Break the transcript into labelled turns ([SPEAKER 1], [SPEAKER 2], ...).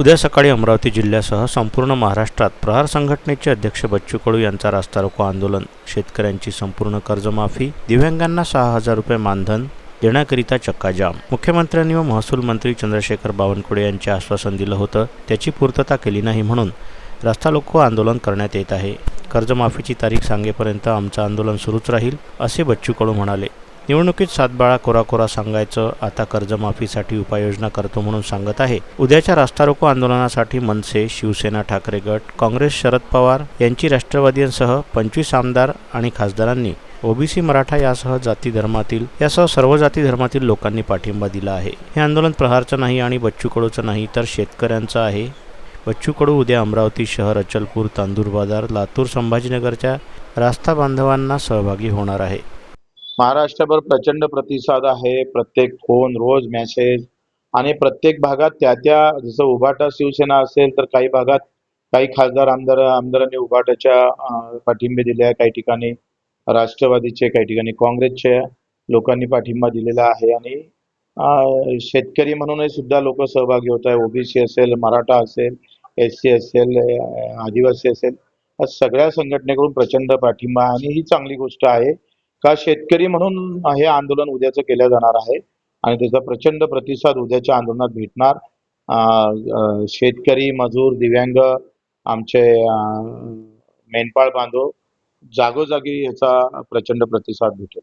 [SPEAKER 1] उद्या सकाळी अमरावती जिल्ह्यासह संपूर्ण महाराष्ट्रात प्रहार संघटनेचे अध्यक्ष बच्चू कडू यांचा रास्ता रोको आंदोलन. शेतकऱ्यांची संपूर्ण कर्जमाफी दिव्यांगांना सहा हजार रुपये मानधन देण्याकरिता चक्काजाम. मुख्यमंत्र्यांनी व महसूल मंत्री चंद्रशेखर बावनकुळे यांचे आश्वासन दिलं होतं त्याची पूर्तता केली नाही म्हणून रास्ता रोको आंदोलन करण्यात येत आहे. कर्जमाफीची तारीख सांगेपर्यंत आमचं आंदोलन सुरूच राहील असे बच्चू कडू म्हणाले. निवडणुकीत सातबाळा कोराकोरा सांगायचं आता कर्जमाफीसाठी उपाययोजना करतो म्हणून सांगत आहे. उद्याच्या रास्ता रोको आंदोलनासाठी मनसे शिवसेना ठाकरे गट काँग्रेस शरद पवार यांची राष्ट्रवादींसह पंचवीस आमदार आणि खासदारांनी ओबीसी मराठा यासह जाती धर्मातील यासह सर्व जाती धर्मातील लोकांनी पाठिंबा दिला आहे. हे आंदोलन प्रहारचं नाही आणि बच्चू कडूचं नाही तर शेतकऱ्यांचं आहे. बच्चू कडू उद्या अमरावती शहर अचलपूर तांदूर बाजार लातूर संभाजीनगरच्या रास्ता बांधवांना सहभागी होणार आहे.
[SPEAKER 2] महाराष्ट्रभर प्रचंड प्रतिसाद आहे. प्रत्येक फोन रोज मेसेज आणि प्रत्येक भागात त्या त्या जसं उभाटा शिवसेना असेल तर काही भागात काही खासदार आमदार आमदारांनी उभाटाच्या पाठिंबे दिले आहे काही ठिकाणी राष्ट्रवादीचे काही ठिकाणी काँग्रेसचे लोकांनी पाठिंबा दिलेला आहे. आणि शेतकरी म्हणूनही सुद्धा लोक सहभागी होत आहे ओबीसी असेल मराठा असेल एस सी असेल आदिवासी असेल सगळ्या संघटनेकडून प्रचंड पाठिंबा आणि ही चांगली गोष्ट आहे. का शेतकरी म्हणून हे आंदोलन उद्याचं केलं जाणार आहे आणि त्याचा प्रचंड प्रतिसाद उद्याच्या आंदोलनात भेटणार. शेतकरी मजूर दिव्यांग आमचे मेंढपाळ बांधव जागोजागी याचा प्रचंड प्रतिसाद भेटेल.